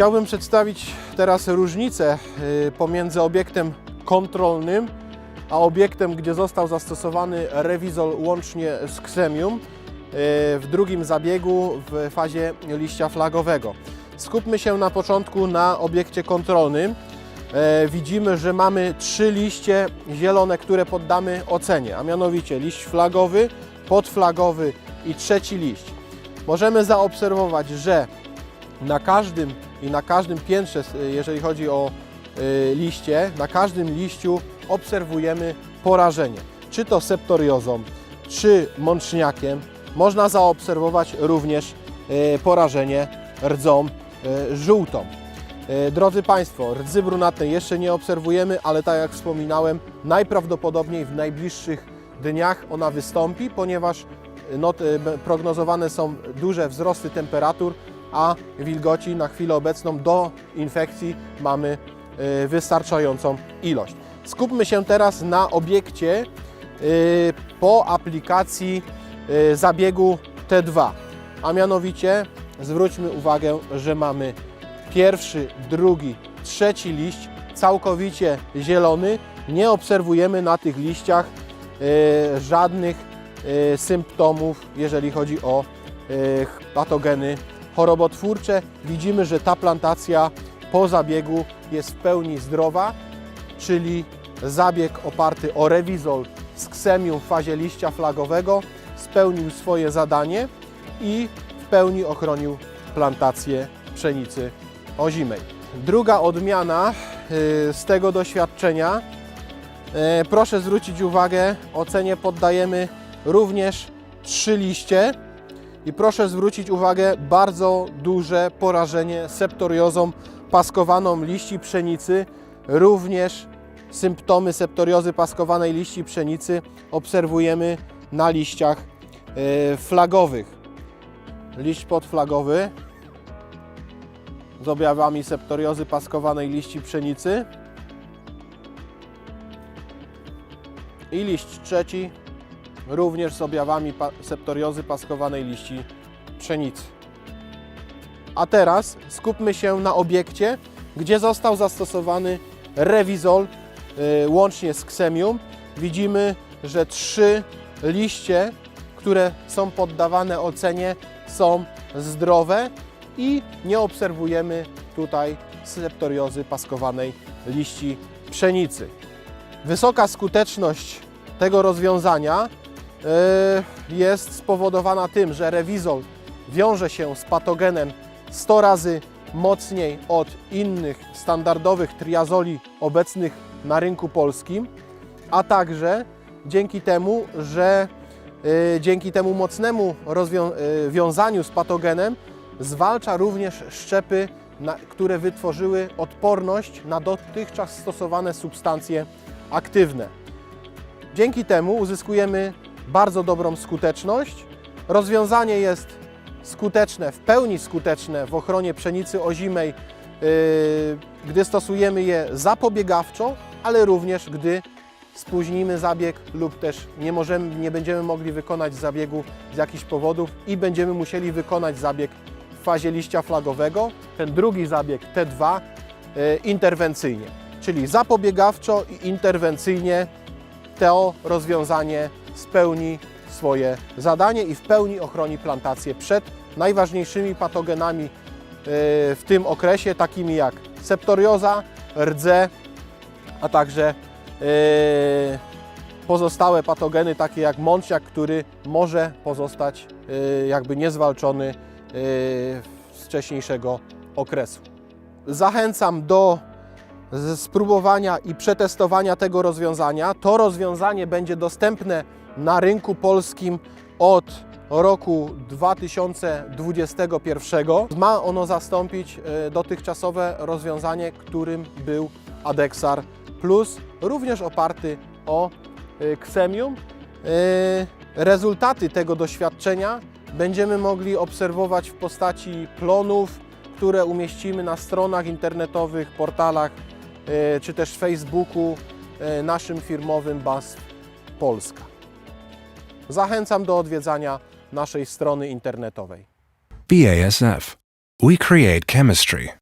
Chciałbym przedstawić teraz różnicę y, pomiędzy obiektem kontrolnym a obiektem, gdzie został zastosowany rewizol łącznie z ksemium y, w drugim zabiegu w fazie liścia flagowego. Skupmy się na początku na obiekcie kontrolnym. E, Widzimy, że mamy trzy liście zielone, które poddamy ocenie, a mianowicie liść flagowy, podflagowy i trzeci liść. Możemy zaobserwować, że na każdym i na każdym piętrze, jeżeli chodzi o y, liście, na każdym liściu obserwujemy porażenie. Czy to septoriozą, czy mączniakiem. Można zaobserwować również y, porażenie rdzą y, żółtą. Y, Drodzy Państwo, rdzy brunatnej jeszcze nie obserwujemy, ale tak jak wspominałem, najprawdopodobniej w najbliższych dniach ona wystąpi, ponieważ y, prognozowane są duże wzrosty temperatur, a wilgoci na chwilę obecną do infekcji mamy y, wystarczającą ilość. Skupmy się teraz na obiekcie y, po aplikacji y, zabiegu T2, a mianowicie zwróćmy uwagę, że mamy pierwszy, drugi, trzeci liść całkowicie zielony. Nie obserwujemy na tych liściach żadnych symptomów, jeżeli chodzi o patogeny chorobotwórcze. Widzimy, że ta plantacja po zabiegu jest w pełni zdrowa, czyli zabieg oparty o rewizol z ksemium w fazie liścia flagowego spełnił swoje zadanie i w pełni ochronił plantację pszenicy ozimej. Druga odmiana y, z tego doświadczenia E, Proszę zwrócić uwagę, ocenie poddajemy również trzy liście i proszę zwrócić uwagę bardzo duże porażenie septoriozą paskowaną liści pszenicy. Również symptomy septoriozy paskowanej liści pszenicy obserwujemy na liściach e, flagowych. Liść podflagowy z objawami septoriozy paskowanej liści pszenicy. I liść trzeci, również z objawami septoriozy paskowanej liści pszenicy. A teraz skupmy się na obiekcie, gdzie został zastosowany rewizol y, łącznie z ksemium. Widzimy, że trzy liście, które są poddawane ocenie, są zdrowe i nie obserwujemy tutaj septoriozy paskowanej liści pszenicy. Wysoka skuteczność tego rozwiązania jest spowodowana tym, że rewizol wiąże się z patogenem 100 razy mocniej od innych standardowych triazoli obecnych na rynku polskim, a także dzięki temu, że y, dzięki temu mocnemu y, wiązaniu z patogenem zwalcza również szczepy, które wytworzyły odporność na dotychczas stosowane substancje aktywne. Dzięki temu uzyskujemy bardzo dobrą skuteczność. Rozwiązanie jest skuteczne, w pełni skuteczne w ochronie pszenicy ozimej, yy, gdy stosujemy je zapobiegawczo, ale również gdy spóźnimy zabieg lub też nie, możemy, nie będziemy mogli wykonać zabiegu z jakichś powodów i będziemy musieli wykonać zabieg w fazie liścia flagowego. Ten drugi zabieg T2 yy, interwencyjnie, czyli zapobiegawczo i interwencyjnie to rozwiązanie spełni swoje zadanie i w pełni ochroni plantację przed najważniejszymi patogenami yy, w tym okresie, takimi jak septorioza, rdze, a także yy, pozostałe patogeny, takie jak mączniak, który może pozostać yy, jakby niezwalczony z wcześniejszego okresu. Zachęcam do spróbowania i przetestowania tego rozwiązania. To rozwiązanie będzie dostępne na rynku polskim od roku 2021. Ma ono zastąpić e, dotychczasowe rozwiązanie, którym był Adexar Plus, również oparty o e, ksemium. E, Rezultaty tego doświadczenia będziemy mogli obserwować w postaci plonów, które umieścimy na stronach internetowych, portalach e, czy też Facebooku e, naszym firmowym BAS Polska. Zachęcam do odwiedzania naszej strony internetowej. BASF. We create chemistry.